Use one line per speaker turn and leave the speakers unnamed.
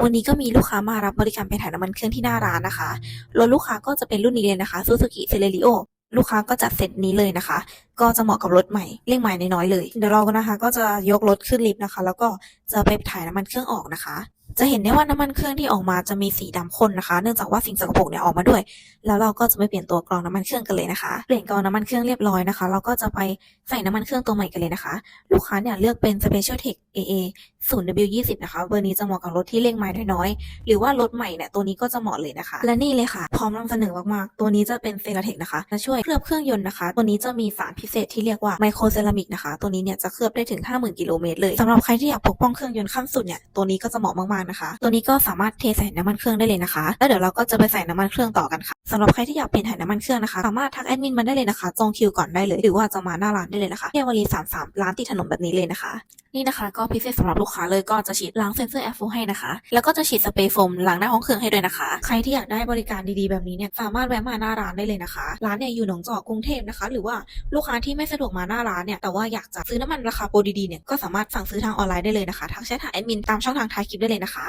วันนี้ก็มีลูกค้ามารับบริการไปถ่ายน้ำมันเครื่องที่หน้าร้านนะคะ รถลูกค้าก็จะเป็นรุ่นนี้เลยนะคะ Suzuki Celerio ลูกค้าก็จัดเซตนี้เลยนะคะ ก็จะเหมาะกับรถใหม่เร่งใหม่น้อยๆเลย เดี๋ยวเราก็นะคะ ก็จะยกรถขึ้นลิฟต์นะคะ แล้วก็จะไปถ่ายน้ำมันเครื่องออกนะคะ จะเห็นได้ว่าน้ำมันเครื่องที่ออกมาจะมีสีดำข้นนะคะ เนื่องจากว่าสิ่งสกปรกเนี่ยออกมาด้วย แล้วเราก็จะไปเปลี่ยนตัวกรองน้ำมันเครื่องกันเลยนะคะ เปลี่ยนกรองน้ำมันเครื่องเรียบร้อยนะคะ เราก็จะไปใส่น้ำมันเครื่องตัวใหม่กันเลยนะคะ ลูกค้าเนี่ยเลือกเป็น Special Tech AA 0W20 นะคะเบอร์นี้จะเหมาะกับรถที่เร่งไม้น้อยๆหรือว่ารถใหม่เนี่ยตัวนี้ก็จะเหมาะเลยนะคะ และนี่เลยค่ะ พร้อมนำเสนอมากๆ ตัวนี้จะเป็นเซราเทคนะคะจะช่วยเคลือบเครื่องยนต์นะคะ ตัวนี้จะมีสารพิเศษที่เรียกว่าไมโครเซรามิกนะคะ ตัวนี้เนี่ยจะเคลือบได้ถึง 50,000 กิโลเมตรเลยสำหรับใครที่อยากปกป้องเครื่องยนต์ขั้นสุดเนี่ยตัวนี้ก็จะเหมาะมากๆนะคะ ตัวนี้ก็สามารถเทใส่น้ำมันเครื่องได้เลยนะคะ แล้วเดี๋ยวเราก็จะไปใส่น้ำมันเครื่องต่อกันค่ะสำหรับใครที่อยากเปลี่ยนถ่ายน้ำมันเครื่องนะคะสามารถทักแอดมินมาได้เลยนะคะจองคิวก่อนได้เลย หรือว่าจะมาหน้าร้านได้เลยนะคะเทววลี33ร้านติดถนนแบบนี้เลยนะคะ นี่นะคะก็พิเศษสำหรับลูกค้าเลยก็จะฉีดล้างเซนเซอร์แอร์โฟให้นะคะ แล้วก็จะฉีดสเปรย์โฟมล้างหน้าห้องเครื่องให้ด้วยนะคะ ใครที่อยากได้บริการดีๆแบบนี้เนี่ยสามารถแวะมาหน้าร้านได้เลยนะคะ ร้านเนี่ยอยู่หนองจอกกรุงเทพนะคะ หรือว่าลูกค้าที่ไม่สะดวกมาหน้าร้านเนี่ยแต่ว่าอยากจะซื้อน้ำมันราคาโปรดีๆเนี่ยก็สามารถสั่งซื้อทางออนไลน์ได้เลยนะคะทักแชทหาแอดมินตามช่องทางท้ายคลิปได้เลยนะคะ